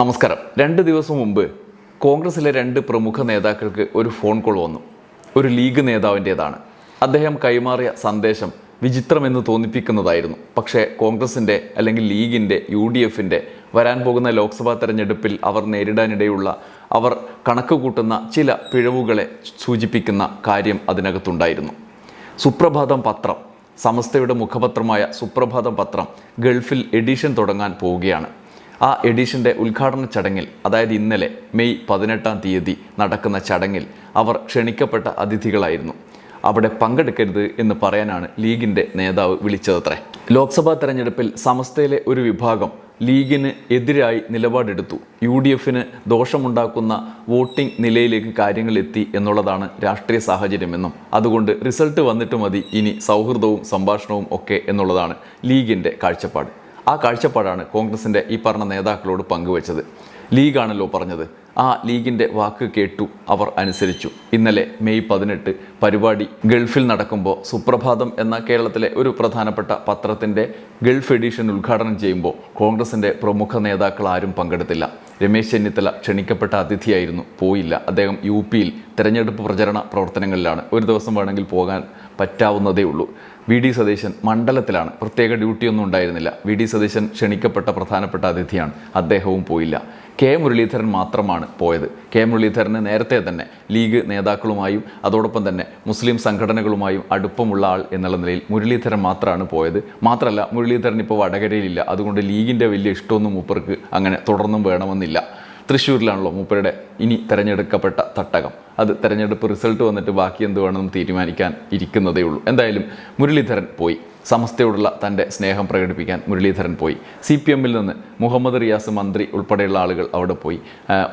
നമസ്കാരം. രണ്ട് ദിവസം മുമ്പ് കോൺഗ്രസിലെ രണ്ട് പ്രമുഖ നേതാക്കൾക്ക് ഒരു ഫോൺ കോൾ വന്നു. ഒരു ലീഗ് നേതാവിന്റേതാണ്. അദ്ദേഹം കൈമാറിയ സന്ദേശം വിചിത്രമെന്ന് തോന്നിപ്പിക്കുന്നതായിരുന്നു. പക്ഷേ കോൺഗ്രസിന്റെ അല്ലെങ്കിൽ ലീഗിന്റെ യു ഡി എഫിന്റെ വരാൻ പോകുന്ന ലോക്സഭാ തെരഞ്ഞെടുപ്പിൽ അവർ നേരിടാനിടയുള്ള അവർ കണക്ക് കൂട്ടുന്ന ചില പിഴവുകളെ സൂചിപ്പിക്കുന്ന കാര്യം അതിനകത്തുണ്ടായിരുന്നു. സുപ്രഭാതം പത്രം സമസ്തയുടെ മുഖപത്രമായ സുപ്രഭാതം പത്രം ഗൾഫിൽ എഡിഷൻ തുടങ്ങാൻ പോവുകയാണ്. ആ എഡിഷന്റെ ഉദ്ഘാടന ചടങ്ങിൽ അതായത് ഇന്നലെ മെയ് പതിനെട്ടാം തീയതി നടക്കുന്ന ചടങ്ങിൽ അവർ ക്ഷണിക്കപ്പെട്ട അതിഥികളായിരുന്നു. അവിടെ പങ്കെടുക്കരുത് എന്ന് പറയാനാണ് ലീഗിന്റെ നേതാവ് വിളിച്ചതത്രേ. ലോക്സഭാ തെരഞ്ഞെടുപ്പിൽ സമസ്തയിലെ ഒരു വിഭാഗം ലീഗിന് എതിരായി നിലപാടെടുത്തു. യു ഡി എഫിന് ദോഷമുണ്ടാക്കുന്ന വോട്ടിംഗ് നിലയിലേക്ക് കാര്യങ്ങൾ എത്തി എന്നുള്ളതാണ് രാഷ്ട്രീയ സാഹചര്യമെന്നും അതുകൊണ്ട് റിസൾട്ട് വന്നിട്ട് മതി ഇനി സൗഹൃദവും സംഭാഷണവും ഒക്കെ എന്നുള്ളതാണ് ലീഗിന്റെ കാഴ്ചപ്പാട്. ആ കാഴ്ചപ്പാടാണ് കോൺഗ്രസിന്റെ ഈ പറഞ്ഞ നേതാക്കളോട് പങ്കുവച്ചത്. ലീഗാണല്ലോ പറഞ്ഞത്. ആ ലീഗിന്റെ വാക്ക് കേട്ടു അവർ അനുസരിച്ചു. ഇന്നലെ മെയ് പതിനെട്ട് പരിപാടി ഗൾഫിൽ നടക്കുമ്പോൾ സുപ്രഭാതം എന്ന കേരളത്തിലെ ഒരു പ്രധാനപ്പെട്ട പത്രത്തിന്റെ ഗൾഫ് എഡിഷൻ ഉദ്ഘാടനം ചെയ്യുമ്പോൾ കോൺഗ്രസിന്റെ പ്രമുഖ നേതാക്കൾ ആരും പങ്കെടുത്തില്ല. രമേശ് ചെന്നിത്തല ക്ഷണിക്കപ്പെട്ട അതിഥിയായിരുന്നു പോയില്ല. അദ്ദേഹം യു പിയിൽ തെരഞ്ഞെടുപ്പ് പ്രചരണ പ്രവർത്തനങ്ങളിലാണ്. ഒരു ദിവസം വേണമെങ്കിൽ പോകാൻ പറ്റാവുന്നതേ ഉള്ളൂ. വി ഡി സതീശൻ മണ്ഡലത്തിലാണ്. പ്രത്യേക ഡ്യൂട്ടിയൊന്നും ഉണ്ടായിരുന്നില്ല. വി ഡി സതീശൻ ക്ഷണിക്കപ്പെട്ട പ്രധാനപ്പെട്ട അതിഥിയാണ്. അദ്ദേഹവും പോയില്ല. കെ മുരളീധരൻ മാത്രമാണ് പോയത്. കെ മുരളീധരന് നേരത്തെ തന്നെ ലീഗ് നേതാക്കളുമായും അതോടൊപ്പം തന്നെ മുസ്ലിം സംഘടനകളുമായും അടുപ്പമുള്ള ആൾ എന്നുള്ള നിലയിൽ മുരളീധരൻ മാത്രമാണ് പോയത്. മാത്രമല്ല മുരളീധരൻ ഇപ്പോൾ വടകരയിലില്ല. അതുകൊണ്ട് ലീഗിന്റെ വലിയ ഇഷ്ടമൊന്നും മൂപ്പർക്ക് അങ്ങനെ തുടർന്നും വേണമെന്നില്ല. തൃശ്ശൂരിലാണല്ലോ മൂപ്പരുടെ ഇനി തിരഞ്ഞെടുക്കപ്പെട്ട തട്ടകം. അത് തിരഞ്ഞെടുപ്പ് റിസൾട്ട് വന്നിട്ട് ബാക്കി എന്ത് വേണമെന്ന് തീരുമാനിക്കാൻ ഇരിക്കുന്നതേ ഉള്ളൂ. എന്തായാലും മുരളീധരൻ പോയി. സമസ്തയോടുള്ള തന്റെ സ്നേഹം പ്രകടിപ്പിക്കാൻ മുരളീധരൻ പോയി. സി പി എമ്മിൽ നിന്ന് മുഹമ്മദ് റിയാസ് മന്ത്രി ഉൾപ്പെടെയുള്ള ആളുകൾ അവിടെ പോയി.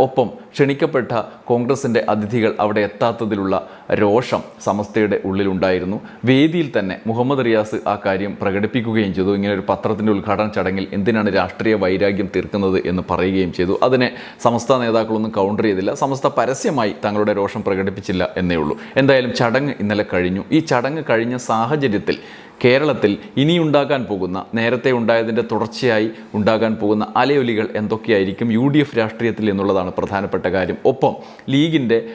ഒപ്പം ക്ഷണിക്കപ്പെട്ട കോൺഗ്രസിന്റെ അതിഥികൾ അവിടെ എത്താത്തതിലുള്ള രോഷം സമസ്തയുടെ ഉള്ളിലുണ്ടായിരുന്നു. വേദിയിൽ തന്നെ മുഹമ്മദ് റിയാസ് ആ കാര്യം പ്രകടിപ്പിക്കുകയും ചെയ്തു. ഇങ്ങനെ ഒരു പത്രത്തിന്റെ ഉദ്ഘാടന ചടങ്ങിൽ എന്തിനാണ് രാഷ്ട്രീയ വൈരാഗ്യം തീർക്കുന്നത് എന്ന് പറയുകയും ചെയ്തു. അതിനെ സമസ്ത നേതാക്കളൊന്നും കൗണ്ടർ ചെയ്തില്ല. സമസ്ത പരസ്യമായി തങ്ങളുടെ രോഷം പ്രകടിപ്പിച്ചില്ല എന്നേ ഉള്ളൂ. എന്തായാലും ചടങ്ങ് ഇന്നലെ കഴിഞ്ഞു. ഈ ചടങ്ങ് കഴിഞ്ഞ സാഹചര്യത്തിൽ കേരളത്തിൽ ഇനിയുണ്ടാകാൻ പോകുന്ന നേരത്തെ ഉണ്ടായതിന്റെ തുടർച്ചയായി ഉണ്ടാകാൻ പോകുന്ന അലയൊലികൾ എന്തൊക്കെയായിരിക്കും? യു ഡി എഫ് രാഷ്ട്രീയത്തിൽ എന്നുള്ളതാണ് പ്രധാനപ്പെട്ട കാര്യം. ഒപ്പം ലീഗിന്റെ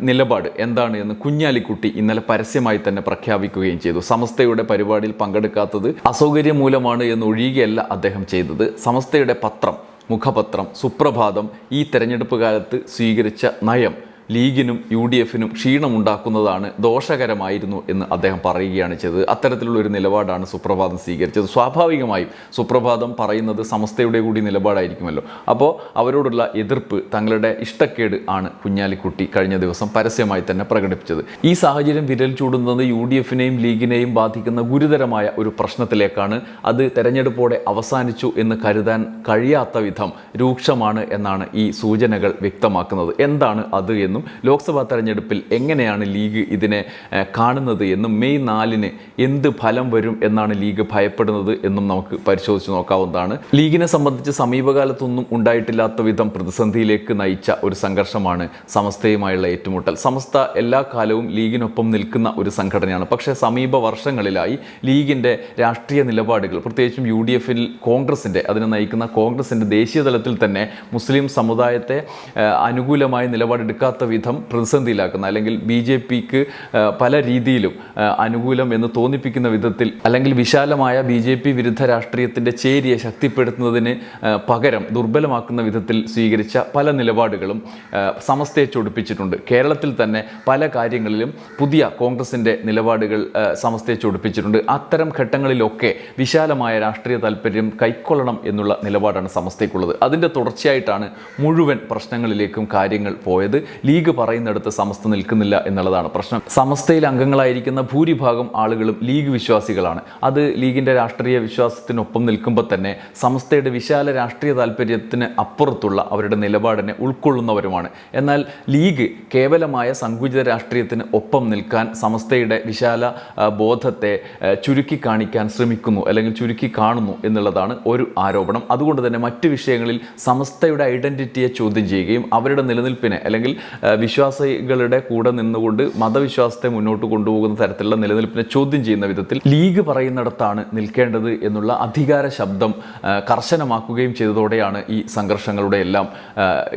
നിലപാട് എന്താണ് എന്ന് കുഞ്ഞാലിക്കുട്ടി ഇന്നലെ പരസ്യമായി തന്നെ പ്രഖ്യാപിക്കുകയും ചെയ്തു. സമസ്തയുടെ പരിപാടിയിൽ പങ്കെടുക്കാത്തത് അസൗകര്യം മൂലമാണ് എന്ന് ഒഴിയുകയല്ല അദ്ദേഹം ചെയ്തത്. സമസ്തയുടെ പത്രം മുഖപത്രം സുപ്രഭാതം ഈ തെരഞ്ഞെടുപ്പ് കാലത്ത് സ്വീകരിച്ച നയം ലീഗിനും യു ഡി എഫിനും ക്ഷീണമുണ്ടാക്കുന്നതാണ് ദോഷകരമായിരുന്നു എന്ന് അദ്ദേഹം പറയുകയാണ് ചെയ്തത്. അത്തരത്തിലുള്ള ഒരു നിലപാടാണ് സുപ്രഭാതം സ്വീകരിച്ചത്. സ്വാഭാവികമായും സുപ്രഭാതം പറയുന്നത് സമസ്തയുടെ കൂടി നിലപാടായിരിക്കുമല്ലോ. അപ്പോൾ അവരോടുള്ള എതിർപ്പ് തങ്ങളുടെ ഇഷ്ടക്കേട് ആണ് കുഞ്ഞാലിക്കുട്ടി കഴിഞ്ഞ ദിവസം പരസ്യമായി തന്നെ പ്രകടിപ്പിച്ചത്. ഈ സാഹചര്യം വിരൽ ചൂടുന്നത് യു ഡി എഫിനെയും ലീഗിനെയും ബാധിക്കുന്ന ഗുരുതരമായ ഒരു പ്രശ്നത്തിലേക്കാണ്. അത് തെരഞ്ഞെടുപ്പോടെ അവസാനിച്ചു എന്ന് കരുതാൻ കഴിയാത്ത വിധം രൂക്ഷമാണ് എന്നാണ് ഈ സൂചനകൾ വ്യക്തമാക്കുന്നത്. എന്താണ് അത് എന്നും ലോക്സഭാ തെരഞ്ഞെടുപ്പിൽ എങ്ങനെയാണ് ലീഗ് ഇതിനെ കാണുന്നത് എന്നും മെയ് നാലിന് എന്ത് ഫലം വരും എന്നാണ് ലീഗ് ഭയപ്പെടുന്നത് എന്നും നമുക്ക് പരിശോധിച്ച് നോക്കാവുന്നതാണ്. ലീഗിനെ സംബന്ധിച്ച് സമീപകാലത്തൊന്നും ഉണ്ടായിട്ടില്ലാത്ത വിധം പ്രതിസന്ധിയിലേക്ക് നയിച്ച ഒരു സംഘർഷമാണ് സമസ്തയുമായുള്ള ഏറ്റുമുട്ടൽ. സമസ്ത എല്ലാ കാലവും ലീഗിനൊപ്പം നിൽക്കുന്ന ഒരു സംഘടനയാണ്. പക്ഷേ സമീപ വർഷങ്ങളിലായി ലീഗിന്റെ രാഷ്ട്രീയ നിലപാടുകൾ പ്രത്യേകിച്ചും യു ഡി എഫിൽ കോൺഗ്രസിന്റെ അതിനെ നയിക്കുന്ന കോൺഗ്രസിന്റെ ദേശീയ തലത്തിൽ തന്നെ മുസ്ലിം സമുദായത്തെ അനുകൂലമായ നിലപാടെടുക്കാത്ത വിധം പ്രതിസന്ധിയിലാക്കുന്ന അല്ലെങ്കിൽ ബി ജെ പിക്ക് പല രീതിയിലും അനുകൂലം എന്ന് തോന്നിപ്പിക്കുന്ന വിധത്തിൽ അല്ലെങ്കിൽ വിശാലമായ ബി ജെ പി വിരുദ്ധ രാഷ്ട്രീയത്തിന്റെ ചേരിയെ ശക്തിപ്പെടുത്തുന്നതിന് പകരം ദുർബലമാക്കുന്ന വിധത്തിൽ സ്വീകരിച്ച പല നിലപാടുകളും സമസ്തയെ ചൊടിപ്പിച്ചിട്ടുണ്ട്. കേരളത്തിൽ തന്നെ പല കാര്യങ്ങളിലും പുതിയ കോൺഗ്രസിന്റെ നിലപാടുകൾ സമസ്തയെ ചൊടിപ്പിച്ചിട്ടുണ്ട്. അത്തരം ഘട്ടങ്ങളിലൊക്കെ വിശാലമായ രാഷ്ട്രീയ താല്പര്യം കൈക്കൊള്ളണം എന്നുള്ള നിലപാടാണ് സമസ്തയ്ക്കുള്ളത്. അതിന്റെ തുടർച്ചയായിട്ടാണ് മുഴുവൻ പ്രശ്നങ്ങളിലേക്കും കാര്യങ്ങൾ പോയത്. ലീഗ് പറയുന്നിടത്ത് സമസ്ത നിൽക്കുന്നില്ല എന്നുള്ളതാണ് പ്രശ്നം. സമസ്തയിൽ അംഗങ്ങളായിരിക്കുന്ന ഭൂരിഭാഗം ആളുകളും ലീഗ് വിശ്വാസികളാണ്. അത് ലീഗിന്റെ രാഷ്ട്രീയ വിശ്വാസത്തിനൊപ്പം നിൽക്കുമ്പോൾ തന്നെ സമസ്തയുടെ വിശാല രാഷ്ട്രീയ താല്പര്യത്തിന് അപ്പുറത്തുള്ള അവരുടെ നിലപാടിനെ ഉൾക്കൊള്ളുന്നവരുമാണ്. എന്നാൽ ലീഗ് കേവലമായ സങ്കുചിത രാഷ്ട്രീയത്തിന് ഒപ്പം നിൽക്കാൻ സമസ്തയുടെ വിശാല ബോധത്തെ ചുരുക്കി കാണിക്കാൻ ശ്രമിക്കുന്നു അല്ലെങ്കിൽ ചുരുക്കി കാണുന്നു എന്നുള്ളതാണ് ഒരു ആരോപണം. അതുകൊണ്ട് തന്നെ മറ്റ് വിഷയങ്ങളിൽ സമസ്തയുടെ ഐഡന്റിറ്റിയെ ചോദ്യം ചെയ്യുകയും അവരുടെ നിലനിൽപ്പിനെ അല്ലെങ്കിൽ വിശ്വാസികളുടെ കൂടെ നിന്നുകൊണ്ട് മതവിശ്വാസത്തെ മുന്നോട്ട് കൊണ്ടുപോകുന്ന തരത്തിലുള്ള നിലനിൽപ്പിനെ ചോദ്യം ചെയ്യുന്ന വിധത്തിൽ ലീഗ് പറയുന്നിടത്താണ് നിൽക്കേണ്ടത് എന്നുള്ള അധികാര ശബ്ദം കർശനമാക്കുകയും ചെയ്തതോടെയാണ് ഈ സംഘർഷങ്ങളുടെ എല്ലാം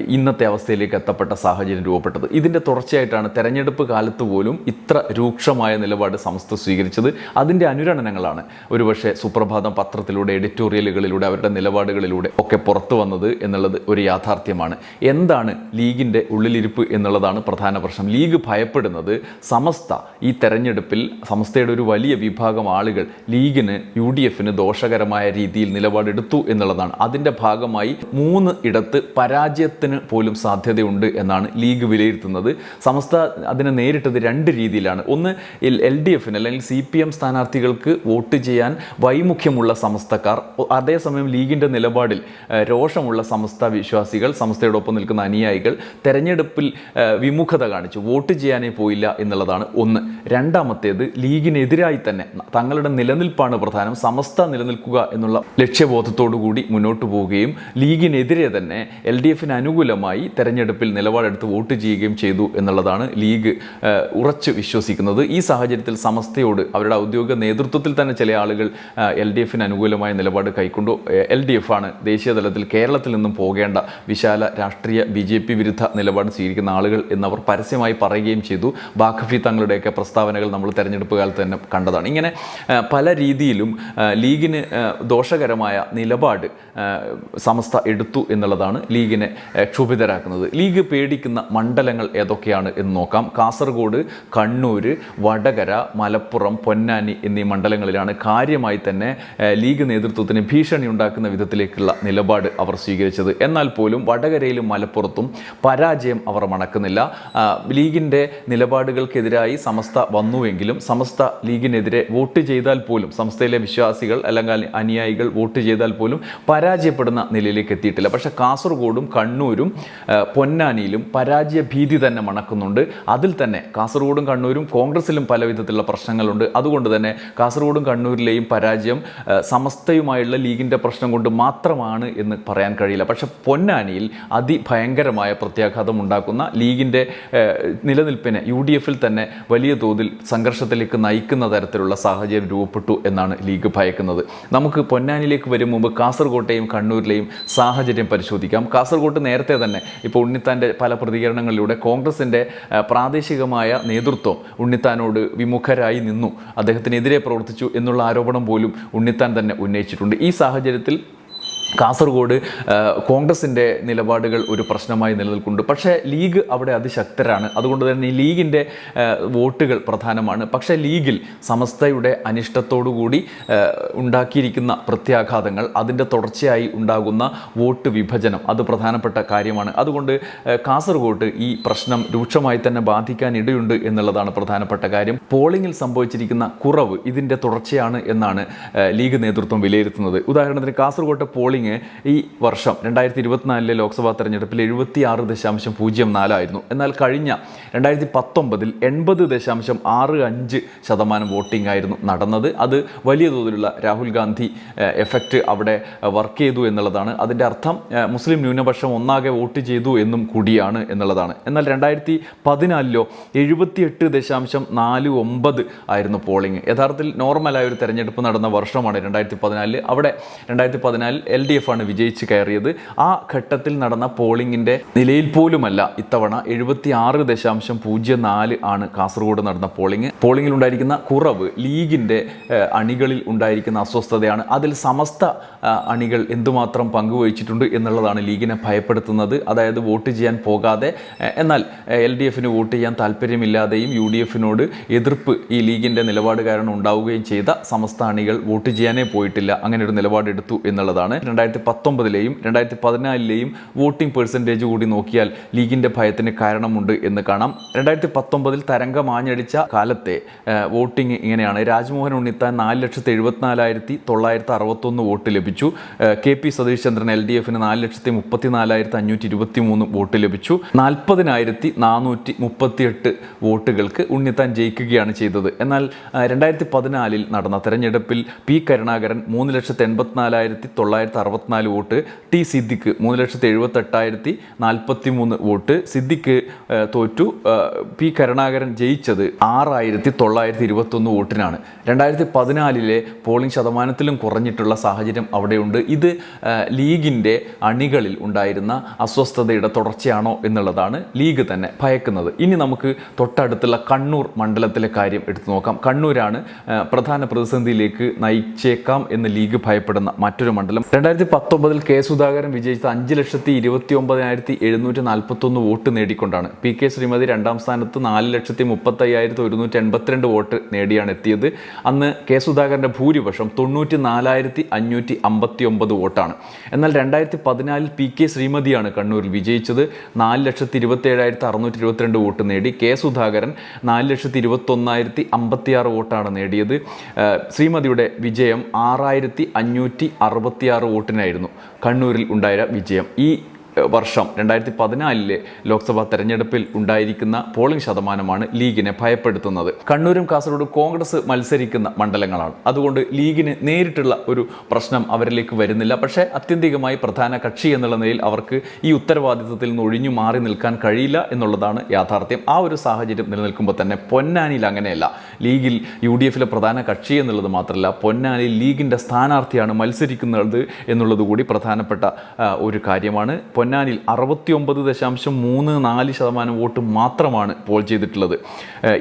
ഇന്നത്തെ അവസ്ഥയിലേക്ക് എത്തപ്പെട്ട സാഹചര്യം രൂപപ്പെട്ടത്. ഇതിന്റെ തുടർച്ചയായിട്ടാണ് തെരഞ്ഞെടുപ്പ് കാലത്ത് പോലും ഇത്ര രൂക്ഷമായ നിലപാട് സംസ്ഥ സ്വീകരിച്ചത്. അതിന്റെ അനുരണനങ്ങളാണ് ഒരുപക്ഷെ സുപ്രഭാതം പത്രത്തിലൂടെ എഡിറ്റോറിയലുകളിലൂടെ അവരുടെ നിലപാടുകളിലൂടെ ഒക്കെ പുറത്തു വന്നത് എന്നുള്ളത് ഒരു യാഥാർത്ഥ്യമാണ്. എന്താണ് ലീഗിന്റെ ഉള്ളിലിരിപ്പ് എന്നുള്ളതാണ് പ്രധാന പ്രശ്നം. ലീഗ് ഭയപ്പെടുന്നത് സമസ്ത. ഈ തെരഞ്ഞെടുപ്പിൽ സമസ്തയുടെ ഒരു വലിയ വിഭാഗം ആളുകൾ ലീഗിന് യു ഡി എഫിന് ദോഷകരമായ രീതിയിൽ നിലപാടെടുത്തു എന്നുള്ളതാണ്. അതിന്റെ ഭാഗമായി മൂന്ന് ഇടത്ത് പരാജയത്തിന് പോലും സാധ്യതയുണ്ട് എന്നാണ് ലീഗ് വിലയിരുത്തുന്നത്. സമസ്ത അതിനെ നേരിട്ടത് രണ്ട് രീതിയിലാണ്. ഒന്ന് എൽ ഡി എഫിന് അല്ലെങ്കിൽ സി പി എം സ്ഥാനാർത്ഥികൾക്ക് വോട്ട് ചെയ്യാൻ വൈമുഖ്യമുള്ള സമസ്തക്കാർ. അതേസമയം ലീഗിന്റെ നിലപാടിൽ രോഷമുള്ള സമസ്ത വിശ്വാസികൾ സമസ്തയോടൊപ്പം നിൽക്കുന്ന അനുയായികൾ തെരഞ്ഞെടുപ്പിൽ വിമുഖത കാണിച്ചു. വോട്ട് ചെയ്യാനേ പോയില്ല എന്നുള്ളതാണ് ഒന്ന്. രണ്ടാമത്തേത് ലീഗിനെതിരായി തന്നെ തങ്ങളുടെ നിലനിൽപ്പാണ് പ്രധാനം. സമസ്ത നിലനിൽക്കുക എന്നുള്ള ലക്ഷ്യബോധത്തോടു കൂടി മുന്നോട്ട് പോവുകയും ലീഗിനെതിരെ തന്നെ എൽ ഡി എഫിന് അനുകൂലമായി തെരഞ്ഞെടുപ്പിൽ നിലപാടെടുത്ത് വോട്ട് ചെയ്യുകയും ചെയ്തു എന്നുള്ളതാണ് ലീഗ് ഉറച്ചു വിശ്വസിക്കുന്നത്. ഈ സാഹചര്യത്തിൽ സമസ്തയോട് അവരുടെ ഔദ്യോഗിക നേതൃത്വത്തിൽ തന്നെ ചില ആളുകൾ എൽ ഡി എഫിന് അനുകൂലമായ നിലപാട് കൈക്കൊണ്ടു. എൽ ഡി എഫ് ആണ് ദേശീയ തലത്തിൽ കേരളത്തിൽ നിന്നും പോകേണ്ട വിശാല രാഷ്ട്രീയ ബി ജെ പി വിരുദ്ധ നിലപാട് സ്വീകരിക്കുന്ന ആളുകൾ എന്നവർ പരസ്യമായി പറയുകയും ചെയ്തു. ബാഖഫി തങ്ങളുടെയൊക്കെ പ്രസ്താവനകൾ നമ്മൾ തെരഞ്ഞെടുപ്പ് കാലത്ത് തന്നെ കണ്ടതാണ്. ഇങ്ങനെ പല രീതിയിലും ലീഗിന് ദോഷകരമായ നിലപാട് സമസ്ത എടുത്തു എന്നുള്ളതാണ് ലീഗിനെ ക്ഷുഭിതരാക്കുന്നത്. ലീഗ് പേടിക്കുന്ന മണ്ഡലങ്ങൾ ഏതൊക്കെയാണ് എന്ന് നോക്കാം. കാസർഗോഡ് കണ്ണൂർ വടകര മലപ്പുറം പൊന്നാനി എന്നീ മണ്ഡലങ്ങളിലാണ് കാര്യമായി തന്നെ ലീഗ് നേതൃത്വത്തിന് ഭീഷണി ഉണ്ടാക്കുന്ന വിധത്തിലേക്കുള്ള നിലപാട് അവർ സ്വീകരിച്ചത്. എന്നാൽ പോലും വടകരയിലും മലപ്പുറത്തും പരാജയം അവർ മണക്കുന്നില്ല ആ, ലീഗിന്റെ നിലപാടുകൾക്കെതിരായി സമസ്ത വന്നുവെങ്കിലും സമസ്ത ലീഗിനെതിരെ വോട്ട് ചെയ്താൽ പോലും സംസ്ഥയിലെ വിശ്വാസികൾ അല്ലെങ്കിൽ അനുയായികൾ വോട്ട് ചെയ്താൽ പോലും പരാജയപ്പെടുന്ന നിലയിലേക്ക് എത്തിയിട്ടില്ല. പക്ഷെ കാസർഗോഡും കണ്ണൂരും പൊന്നാനിയിലും പരാജയ ഭീതി തന്നെ മണക്കുന്നുണ്ട്. അതിൽ തന്നെ കാസർഗോഡും കണ്ണൂരും കോൺഗ്രസിലും പല വിധത്തിലുള്ള പ്രശ്നങ്ങളുണ്ട്. അതുകൊണ്ട് തന്നെ കാസർഗോഡും കണ്ണൂരിലെയും പരാജയം സമസ്തയുമായുള്ള ലീഗിന്റെ പ്രശ്നം കൊണ്ട് മാത്രമാണ് എന്ന് പറയാൻ കഴിയില്ല. പക്ഷെ പൊന്നാനിയിൽ അതിഭയങ്കരമായ പ്രത്യാഘാതം ഉണ്ടാക്കുന്ന ലീഗിന്റെ നിലനിൽപ്പിനെ യു ഡി എഫിൽ തന്നെ വലിയ തോതിൽ സംഘർഷത്തിലേക്ക് നയിക്കുന്ന തരത്തിലുള്ള സാഹചര്യം രൂപപ്പെട്ടു എന്നാണ് ലീഗ് ഭയക്കുന്നത്. നമുക്ക് പൊന്നാനിയിലേക്ക് വരും മുമ്പ് കാസർകോട്ടെയും കണ്ണൂരിലെയും സാഹചര്യം പരിശോധിക്കാം. കാസർകോട്ട് നേരത്തെ തന്നെ ഇപ്പോൾ ഉണ്ണിത്താന്റെ പല പ്രതികരണങ്ങളിലൂടെ കോൺഗ്രസിന്റെ പ്രാദേശികമായ നേതൃത്വം ഉണ്ണിത്താനോട് വിമുഖരായി നിന്നു. അദ്ദേഹത്തിനെതിരെ പ്രവർത്തിച്ചു എന്നുള്ള ആരോപണം പോലും ഉണ്ണിത്താൻ തന്നെ ഉന്നയിച്ചിട്ടുണ്ട്. ഈ സാഹചര്യത്തിൽ കാസർഗോഡ് കോൺഗ്രസിന്റെ നിലപാടുകൾ ഒരു പ്രശ്നമായി നിലനിൽക്കുന്നുണ്ട്. പക്ഷേ ലീഗ് അവിടെ അതിശക്തരാണ്. അതുകൊണ്ട് തന്നെ ഈ ലീഗിന്റെ വോട്ടുകൾ പ്രധാനമാണ്. പക്ഷേ ലീഗിൽ സമസ്തയുടെ അനിഷ്ടത്തോടുകൂടി ഉണ്ടാക്കിയിരിക്കുന്ന പ്രത്യാഘാതങ്ങൾ അതിന്റെ തുടർച്ചയായി ഉണ്ടാകുന്ന വോട്ട് വിഭജനം അത് പ്രധാനപ്പെട്ട കാര്യമാണ്. അതുകൊണ്ട് കാസർഗോഡ് ഈ പ്രശ്നം രൂക്ഷമായി തന്നെ ബാധിക്കാൻ ഇടയുണ്ട് എന്നുള്ളതാണ് പ്രധാനപ്പെട്ട കാര്യം. പോളിംഗിൽ സംഭവിച്ചിരിക്കുന്ന കുറവ് ഇതിന്റെ തുടർച്ചയാണ് എന്നാണ് ലീഗ് നേതൃത്വം വിലയിരുത്തുന്നത്. ഉദാഹരണത്തിന് കാസർഗോട്ടെ പോളിംഗ് ഈ വർഷം രണ്ടായിരത്തി ഇരുപത്തിനാലിലെ ലോക്സഭാ തെരഞ്ഞെടുപ്പിൽ എഴുപത്തി ആറ് ദശാംശം പൂജ്യം നാലായിരുന്നു. എന്നാൽ കഴിഞ്ഞ രണ്ടായിരത്തി പത്തൊമ്പതിൽ എൺപത് ദശാംശം ആറ് അഞ്ച് ശതമാനം വോട്ടിംഗ് ആയിരുന്നു നടന്നത്. അത് വലിയ തോതിലുള്ള രാഹുൽ ഗാന്ധി എഫക്റ്റ് അവിടെ വർക്ക് ചെയ്തു എന്നുള്ളതാണ്. അതിന്റെ അർത്ഥം മുസ്ലിം ന്യൂനപക്ഷം ഒന്നാകെ വോട്ട് ചെയ്തു എന്നും കൂടിയാണ് എന്നുള്ളതാണ്. എന്നാൽ രണ്ടായിരത്തി പതിനാലിലോ എഴുപത്തിയെട്ട് ദശാംശം നാല് ഒമ്പത് ആയിരുന്നു പോളിംഗ്. യഥാർത്ഥത്തിൽ നോർമലായ ഒരു തെരഞ്ഞെടുപ്പ് നടന്ന വർഷമാണ് രണ്ടായിരത്തി പതിനാലിൽ അവിടെ രണ്ടായിരത്തി പതിനാലിൽ എൽ ഡി എഫ് ആണ് വിജയിച്ച് കയറിയത്. ആ ഘട്ടത്തിൽ നടന്ന പോളിംഗിന്റെ നിലയിൽ പോലുമല്ല ഇത്തവണ എഴുപത്തി ആറ് ദശാംശം പൂജ്യം നാല് ആണ് കാസർഗോഡ് നടന്ന പോളിംഗ് പോളിംഗിൽ ഉണ്ടായിരിക്കുന്ന കുറവ് ലീഗിന്റെ അണികളിൽ ഉണ്ടായിരിക്കുന്ന അസ്വസ്ഥതയാണ്. അതിൽ സമസ്ത അണികൾ എന്തുമാത്രം പങ്കുവഹിച്ചിട്ടുണ്ട് എന്നുള്ളതാണ് ലീഗിനെ ഭയപ്പെടുത്തുന്നത്. അതായത് വോട്ട് ചെയ്യാൻ പോകാതെ എന്നാൽ എൽ ഡി എഫിന് വോട്ട് ചെയ്യാൻ താല്പര്യമില്ലാതെയും യു ഡി എഫിനോട് എതിർപ്പ് ഈ ലീഗിന്റെ നിലപാട് കാരണം ഉണ്ടാവുകയും ചെയ്ത സമസ്ത അണികൾ വോട്ട് ചെയ്യാനേ പോയിട്ടില്ല. അങ്ങനെ ഒരു നിലപാടെടുത്തു എന്നുള്ളതാണ്. രണ്ടായിരത്തി പത്തൊമ്പതിലെയും രണ്ടായിരത്തി പതിനാലിലെയും വോട്ടിംഗ് പെർസെന്റേജ് കൂടി നോക്കിയാൽ ലീഗിന്റെ ഭയത്തിന് കാരണമുണ്ട് എന്ന് കാണാം. രണ്ടായിരത്തി പത്തൊമ്പതിൽ തരംഗം ആഞ്ഞടിച്ച കാലത്തെ വോട്ടിംഗ് ഇങ്ങനെയാണ്. രാജ്മോഹൻ ഉണ്ണിത്താൻ നാല് ലക്ഷത്തി എഴുപത്തിനാലായിരത്തി തൊള്ളായിരത്തി അറുപത്തൊന്ന് വോട്ട് ലഭിച്ചു. K P Satheesh Chandran L D എഫിന് നാല് ലക്ഷത്തി മുപ്പത്തി നാലായിരത്തി അഞ്ഞൂറ്റി ഇരുപത്തി മൂന്ന് വോട്ട് ലഭിച്ചു. നാൽപ്പതിനായിരത്തി നാനൂറ്റി മുപ്പത്തിയെട്ട് വോട്ടുകൾക്ക് ഉണ്ണിത്താൻ ജയിക്കുകയാണ് ചെയ്തത്. എന്നാൽ രണ്ടായിരത്തി പതിനാലിൽ നടന്ന തെരഞ്ഞെടുപ്പിൽ പി കരുണാകരൻ മൂന്ന് ലക്ഷത്തി എൺപത്തിനാലായിരത്തി തൊള്ളായിരത്തി അറുപത്തിനാല് വോട്ട് ടി സിദ്ദിഖ് മൂന്ന് ലക്ഷത്തി എഴുപത്തെട്ടായിരത്തി നാൽപ്പത്തി മൂന്ന് വോട്ട്. സിദ്ദിഖ് തോറ്റു. പി കരുണാകരൻ ജയിച്ചത് ആറായിരത്തി തൊള്ളായിരത്തി ഇരുപത്തൊന്ന് വോട്ടിനാണ്. രണ്ടായിരത്തി പതിനാലിലെ പോളിംഗ് ശതമാനത്തിലും കുറഞ്ഞിട്ടുള്ള സാഹചര്യം അവിടെയുണ്ട്. ഇത് ലീഗിന്റെ അണികളിൽ ഉണ്ടായിരുന്ന അസ്വസ്ഥതയുടെ തുടർച്ചയാണോ എന്നുള്ളതാണ് ലീഗ് തന്നെ ഭയക്കുന്നത്. ഇനി നമുക്ക് തൊട്ടടുത്തുള്ള കണ്ണൂർ മണ്ഡലത്തിലെ കാര്യം എടുത്തു നോക്കാം. കണ്ണൂരാണ് പ്രധാന പ്രതിസന്ധിയിലേക്ക് നയിച്ചേക്കാം എന്ന് ലീഗ് ഭയപ്പെടുന്ന മറ്റൊരു മണ്ഡലം. രണ്ടായിരത്തി പത്തൊമ്പതിൽ കെ സുധാകരൻ വിജയിച്ചത് അഞ്ച് ലക്ഷത്തി ഇരുപത്തി ഒമ്പതിനായിരത്തി എഴുന്നൂറ്റി നാൽപ്പത്തൊന്ന് വോട്ട് നേടിക്കൊണ്ടാണ്. പി കെ ശ്രീമതി രണ്ടാം സ്ഥാനത്ത് നാല് ലക്ഷത്തി മുപ്പത്തി അയ്യായിരത്തി ഒരുന്നൂറ്റി എൺപത്തിരണ്ട് വോട്ട് നേടിയാണ് എത്തിയത്. അന്ന് കെ സുധാകരന്റെ ഭൂരിപക്ഷം തൊണ്ണൂറ്റി നാലായിരത്തി അഞ്ഞൂറ്റി അമ്പത്തി ഒമ്പത് വോട്ടാണ്. എന്നാൽ രണ്ടായിരത്തി പതിനാലിൽ പി കെ ശ്രീമതിയാണ് കണ്ണൂരിൽ വിജയിച്ചത്. നാല് ലക്ഷത്തി ഇരുപത്തി ഏഴായിരത്തി അറുന്നൂറ്റി ഇരുപത്തിരണ്ട് വോട്ട് നേടി. കെ സുധാകരൻ നാല് ലക്ഷത്തി ഇരുപത്തൊന്നായിരത്തി അമ്പത്തിയാറ് വോട്ടാണ് നേടിയത്. ശ്രീമതിയുടെ വിജയം ആറായിരത്തി അഞ്ഞൂറ്റി അറുപത്തിയാറ് വോട്ടിനായിരുന്നു കണ്ണൂരിൽ ഉണ്ടായ വിജയം. ഈ വർഷം രണ്ടായിരത്തി പതിനാലിലെ ലോക്സഭാ തെരഞ്ഞെടുപ്പിൽ ഉണ്ടായിരിക്കുന്ന പോളിംഗ് ശതമാനമാണ് ലീഗിനെ ഭയപ്പെടുത്തുന്നത്. കണ്ണൂരും കാസർഗോഡും കോൺഗ്രസ് മത്സരിക്കുന്ന മണ്ഡലങ്ങളാണ്. അതുകൊണ്ട് ലീഗിന് നേരിട്ടുള്ള ഒരു പ്രശ്നം അവരിലേക്ക് വരുന്നില്ല. പക്ഷേ അത്യന്തികമായി പ്രധാന കക്ഷി എന്നുള്ള നിലയിൽ അവർക്ക് ഈ ഉത്തരവാദിത്തത്തിൽ നിന്ന് ഒഴിഞ്ഞു മാറി നിൽക്കാൻ കഴിയില്ല എന്നുള്ളതാണ് യാഥാർത്ഥ്യം. ആ ഒരു സാഹചര്യം നിലനിൽക്കുമ്പോൾ തന്നെ പൊന്നാനിയിൽ അങ്ങനെയല്ല. ലീഗിൽ യു ഡി എഫിലെ പ്രധാന കക്ഷി എന്നുള്ളത് മാത്രമല്ല പൊന്നാനിയിൽ ലീഗിന്റെ സ്ഥാനാർത്ഥിയാണ് മത്സരിക്കുന്നത് എന്നുള്ളത് കൂടി പ്രധാനപ്പെട്ട ഒരു കാര്യമാണ്. പൊന്നാനിൽ അറുപത്തിയൊമ്പത് ദശാംശം മൂന്ന് നാല് ശതമാനം വോട്ട് മാത്രമാണ് പോൾ ചെയ്തിട്ടുള്ളത്.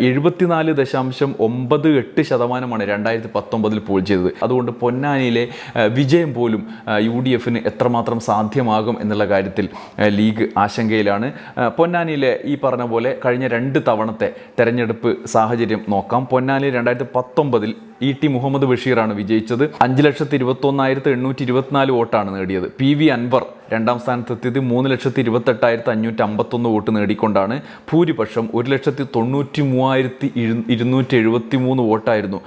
എഴുപത്തിനാല് ദശാംശം ഒമ്പത് എട്ട് ശതമാനമാണ് രണ്ടായിരത്തി പത്തൊമ്പതിൽ പോൾ ചെയ്തത്. അതുകൊണ്ട് പൊന്നാനിയിലെ വിജയം പോലും യു ഡി എഫിന് എത്രമാത്രം സാധ്യമാകും എന്നുള്ള കാര്യത്തിൽ ലീഗ് ആശങ്കയിലാണ്. പൊന്നാനിയിലെ ഈ പറഞ്ഞ പോലെ കഴിഞ്ഞ രണ്ട് തവണത്തെ തെരഞ്ഞെടുപ്പ് സാഹചര്യം നോക്കാം. പൊന്നാനി രണ്ടായിരത്തി പത്തൊമ്പതിൽ ഇ ടി മുഹമ്മദ് ബഷീറാണ് വിജയിച്ചത്. അഞ്ച് ലക്ഷത്തി ഇരുപത്തൊന്നായിരത്തി എണ്ണൂറ്റി ഇരുപത്തിനാല് വോട്ടാണ് നേടിയത്. പി വി അൻവർ രണ്ടാം സ്ഥാനത്തെത്തിയത് മൂന്ന് ലക്ഷത്തി ഇരുപത്തെട്ടായിരത്തി അഞ്ഞൂറ്റി അമ്പത്തൊന്ന് വോട്ട് നേടിക്കൊണ്ടാണ്. ഭൂരിപക്ഷം ഒരു ലക്ഷത്തി തൊണ്ണൂറ്റി മൂവായിരത്തി ഇരുന്നൂറ്റി എഴുപത്തി മൂന്ന് വോട്ടായിരുന്നു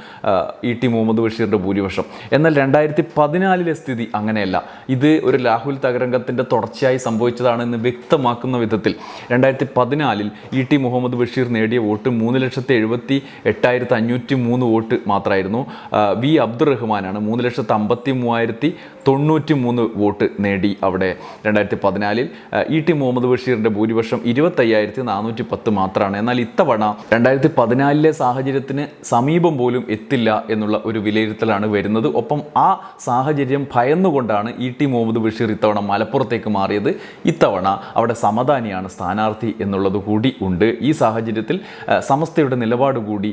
ഇ ടി മുഹമ്മദ് ബഷീറിന്റെ ഭൂരിപക്ഷം. എന്നാൽ രണ്ടായിരത്തി പതിനാലിലെ സ്ഥിതി അങ്ങനെയല്ല. ഇത് ഒരു രാഹുൽ തകരംഗത്തിന്റെ തുടർച്ചയായി സംഭവിച്ചതാണെന്ന് വ്യക്തമാക്കുന്ന വിധത്തിൽ രണ്ടായിരത്തി പതിനാലിൽ ഇ ടി മുഹമ്മദ് ബഷീർ നേടിയ വോട്ട് മൂന്ന് ലക്ഷത്തി എഴുപത്തി എട്ടായിരത്തി അഞ്ഞൂറ്റി മൂന്ന് വോട്ട് മാത്രമായിരുന്നു. ആ, വി അബ്ദുറഹ്മാനാണ്. മൂന്ന് ലക്ഷത്തി അമ്പത്തി മൂവായിരത്തി തൊണ്ണൂറ്റി മൂന്ന് വോട്ട് നേടി അവിടെ രണ്ടായിരത്തി പതിനാലിൽ ഇ ടി മുഹമ്മദ് ബഷീറിന്റെ ഭൂരിപക്ഷം ഇരുപത്തയ്യായിരത്തി നാനൂറ്റി പത്ത് മാത്രമാണ് എന്നാൽ ഇത്തവണ രണ്ടായിരത്തി പതിനാലിലെ സാഹചര്യത്തിന് സമീപം പോലും എത്തില്ല എന്നുള്ള ഒരു വിലയിരുത്തലാണ് വരുന്നത്. ഒപ്പം ആ സാഹചര്യം ഭയന്നുകൊണ്ടാണ് ഇ ടി മുഹമ്മദ് ബഷീർ ഇത്തവണ മലപ്പുറത്തേക്ക് മാറിയത്. ഇത്തവണ അവിടെ സമദാനിയാണ് സ്ഥാനാർത്ഥി എന്നുള്ളത് കൂടി ഉണ്ട്. ഈ സാഹചര്യത്തിൽ സമസ്തയുടെ നിലപാട് കൂടി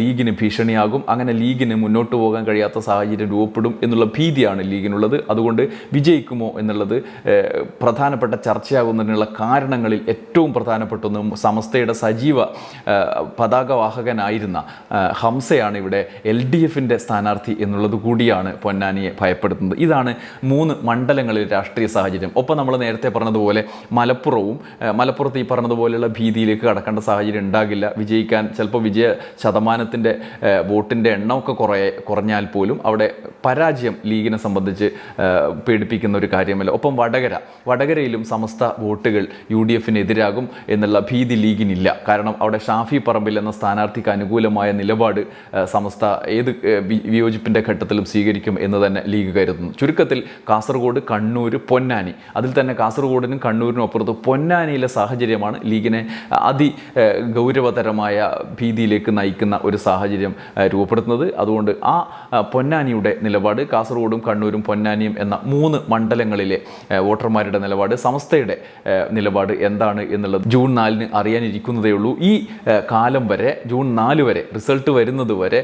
ലീഗിന് ഭീഷണിയാകും. അങ്ങനെ ലീഗിന് മുന്നോട്ട് പോകാൻ കഴിയാത്ത സാഹചര്യം രൂപപ്പെടും എന്നുള്ള ഭീതിയാണ് ലീഗിനുള്ളത് അതുകൊണ്ട് വിജയിക്കുമോ എന്നുള്ളത് പ്രധാനപ്പെട്ട ചർച്ചയാകുന്നതിനുള്ള കാരണങ്ങളിൽ ഏറ്റവും പ്രധാനപ്പെട്ട ഒന്ന് സമസ്തയുടെ സജീവ പതാകവാഹകനായിരുന്ന ഹംസയാണ് ഇവിടെ എൽ ഡി എഫിന്റെ സ്ഥാനാർത്ഥി എന്നുള്ളത് കൂടിയാണ് പൊന്നാനിയെ ഭയപ്പെടുത്തുന്നത്. ഇതാണ് മൂന്ന് മണ്ഡലങ്ങളിൽ രാഷ്ട്രീയ സാഹചര്യം. ഒപ്പം നമ്മൾ നേരത്തെ പറഞ്ഞതുപോലെ മലപ്പുറവും മലപ്പുറത്ത് ഈ പറഞ്ഞതുപോലെയുള്ള ഭീതിയിലേക്ക് കടക്കേണ്ട സാഹചര്യം ഉണ്ടാകില്ല. വിജയിക്കാൻ ചിലപ്പോൾ വിജയ ശതമാനത്തിന്റെ വോട്ടിന്റെ എണ്ണമൊക്കെ കുറേ കുറഞ്ഞാൽ പോലും അവിടെ പരാജയം ലീഗിനെ സംബന്ധിച്ച് പേടിപ്പിക്കുന്ന ഒരു കാര്യമല്ല. ഒപ്പം വടകര വടകരയിലും സമസ്ത വോട്ടുകൾ യു ഡി എഫിനെതിരാകും എന്നുള്ള ഭീതി ലീഗിനില്ല. കാരണം അവിടെ ഷാഫി പറമ്പിൽ എന്ന സ്ഥാനാർത്ഥിക്ക് അനുകൂലമായ നിലപാട് സമസ്ത ഏത് വിയോജിപ്പിന്റെ ഘട്ടത്തിലും സ്വീകരിക്കും എന്ന് തന്നെ ലീഗ് കരുതുന്നു. ചുരുക്കത്തിൽ കാസർഗോഡ് കണ്ണൂർ പൊന്നാനി. അതിൽ തന്നെ കാസർഗോഡിനും കണ്ണൂരിനും അപ്പുറത്ത് പൊന്നാനിയിലെ സാഹചര്യമാണ് ലീഗിനെ അതി ഗൗരവതരമായ ഭീതിയിലേക്ക് നയിക്കുന്ന ഒരു സാഹചര്യം രൂപപ്പെടുത്തുന്നത്. അതുകൊണ്ട് ആ പൊന്നാനിയുടെ നിലപാട് കാസർഗോഡും കണ്ണൂരും പൊന്നാനിയും എന്ന മൂന്ന് മണ്ഡലങ്ങളിലെ വോട്ടർമാരുടെ നിലപാട് സമസ്തയുടെ ഏഹ്, നിലപാട് എന്താണ് എന്നുള്ളത് ജൂൺ നാലിന് അറിയാനിരിക്കുന്നതേ ഉള്ളൂ ഈ കാലം വരെ ജൂൺ നാല് വരെ റിസൾട്ട് വരുന്നത് വരെ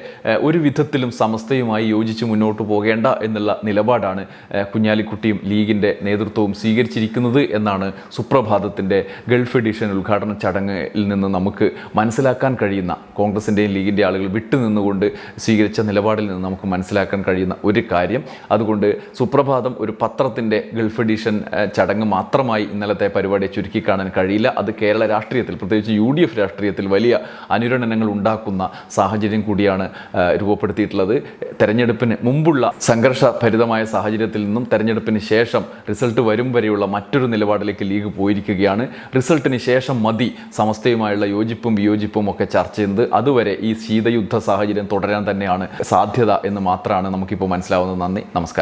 ഒരു വിധത്തിലും സമസ്തയുമായി യോജിച്ച് മുന്നോട്ട് പോകേണ്ട എന്നുള്ള നിലപാടാണ് കുഞ്ഞാലിക്കുട്ടിയും ലീഗിന്റെ നേതൃത്വവും സ്വീകരിച്ചിരിക്കുന്നത് എന്നാണ് സുപ്രഭാതത്തിന്റെ ഗൾഫ് എഡിഷൻ ഉദ്ഘാടന ചടങ്ങിൽ നിന്ന് നമുക്ക് മനസ്സിലാക്കാൻ കഴിയുന്ന കോൺഗ്രസിന്റെയും ലീഗിന്റെ ആളുകൾ വിട്ടുനിന്നുകൊണ്ട് സ്വീകരിച്ച നിലപാടിൽ നിന്ന് നമുക്ക് മനസ്സിലാക്കാൻ കഴിയുന്ന ഒരു കാര്യം. അതുകൊണ്ട് സുപ്രഭാതം ഒരു പത്രത്തിന്റെ ഗൾഫ് എഡിഷൻ ചടങ്ങ് മാത്രമായി ഇന്നലത്തെ പരിപാടിയെ ചുരുക്കി കാണാൻ കഴിയില്ല. അത് കേരള രാഷ്ട്രീയത്തിൽ പ്രത്യേകിച്ച് യു ഡി എഫ് രാഷ്ട്രീയത്തിൽ വലിയ അനുരണനങ്ങൾ ഉണ്ടാക്കുന്ന സാഹചര്യം കൂടിയാണ് രൂപപ്പെടുത്തിയിട്ടുള്ളത്. തെരഞ്ഞെടുപ്പിന് മുമ്പുള്ള സംഘർഷഭരിതമായ സാഹചര്യത്തിൽ നിന്നും തെരഞ്ഞെടുപ്പിന് ശേഷം റിസൾട്ട് വരും വരെയുള്ള മറ്റൊരു നിലപാടിലേക്ക് ലീഗ് പോയിരിക്കുകയാണ്. റിസൾട്ടിന് ശേഷം മതി സമസ്തയുമായുള്ള യോജിപ്പും വിയോജിപ്പും ഒക്കെ ചർച്ച ചെയ്യുന്നത് അതുവരെ ഈ ശീതയുദ്ധ സാഹചര്യം തുടരാൻ തന്നെയാണ് സാധ്യത എന്ന് മാത്രമാണ് നമുക്കിപ്പോൾ മനസ്സിലാവുന്നത്. നന്ദി നമസ്കാരം.